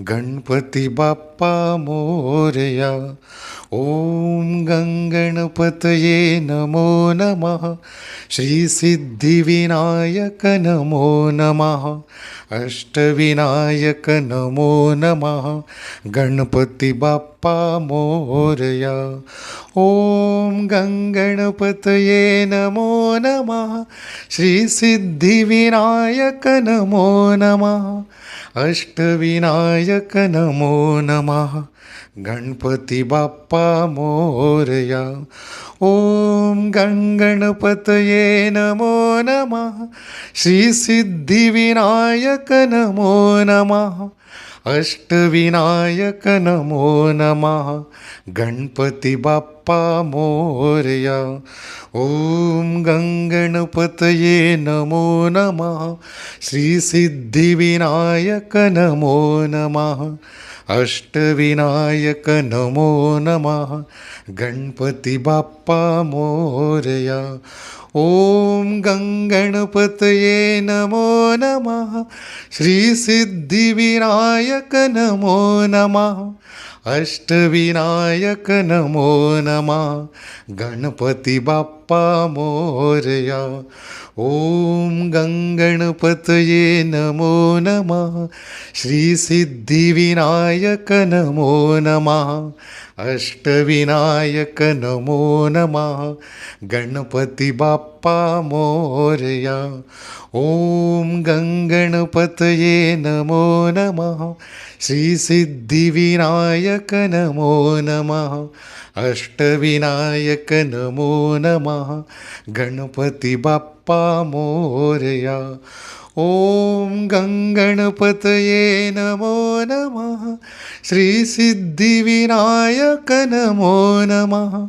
गणपति बाप्पा मोरया। ॐ गङ्गणपतये नमो नमः। श्रीसिद्धिविनायक नमो नमः। अष्टविनायक नमो नमः। गणपति बाप्पा मोरया। ॐ गङ्गणपतये नमो नमः। श्रीसिद्धिविनायक नमो नमः अष्टविनायक नमो. नमः गणपति बाप्पा मोरया. ॐ गङ्गणपतये नमो नमः. श्रीसिद्धिविनायक नमो नमः अष्टविनायक नमो. नमः गणपति बाप्पा मोरया. ॐ गङ्गणपतये नमो नमः. श्रीसिद्धिविनायक नमो नमः अष्टविनायक नमो नमः. गणपति बाप्पा मोरया. ॐ गङ्गणपतये नमो नमः. श्रीसिद्धिविनायक नमो नमः. अष्टविनायक नमो नमः. गणपति बाप्पा मोरया ॐ गङ्गणपतये नमो नमः। श्रीसिद्धिविनायक नमो नमः। अष्टविनायक नमो नमः। गणपति बाप्पा मोरया। ॐ गङ्गणपतये नमो नमः। श्रीसिद्धिविनायक नमो नमः। अष्टविनायक नमो नमः गणपति बाप्पा मोरया। ॐ गङ्गणपतये नमो नमः। श्रीसिद्धिविनायक नमो नमः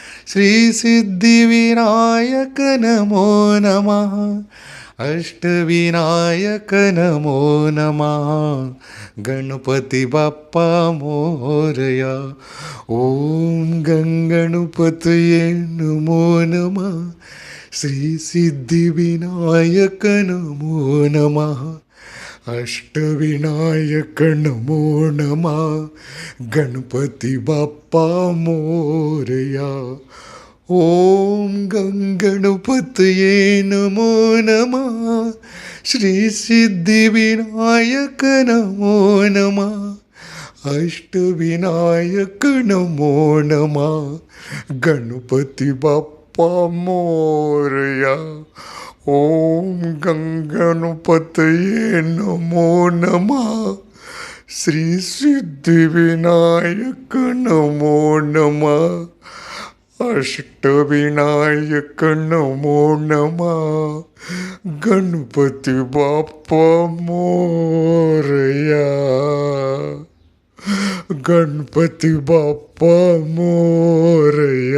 श्रीसिद्धिविनायक नमो। नमः अष्टविनायक नमो। नमः गणपति बाप्पा मोरया। ॐ गङ्गणपतये नमो नमः। श्रीसिद्धिविनायक नमो नमः अष्टविनायक नमो नमः गणपति बाप्पा मोरया। ॐ गङ्गणपतये नमो नमः श्रीसिद्धिविनायक नमो नमः अष्टविनायक नमो नमः, गणपति बाप्पा मोरया। ಓಂ ಗಂಗನುಪತಯೇ ನಮೋ ನಮಃ. ಶ್ರೀ ಸಿದ್ಧಿವಿನಾಯಕ ನಮೋ ನಮಃ. ಅಷ್ಟವಿನಾಯಕ ನಮೋ ನಮಃ. ಗಣಪತಿ ಬಾಪ್ಪ ಮೋರಯ ಗಣಪತಿ ಬಾಪ್ಪ ಮೋರಯ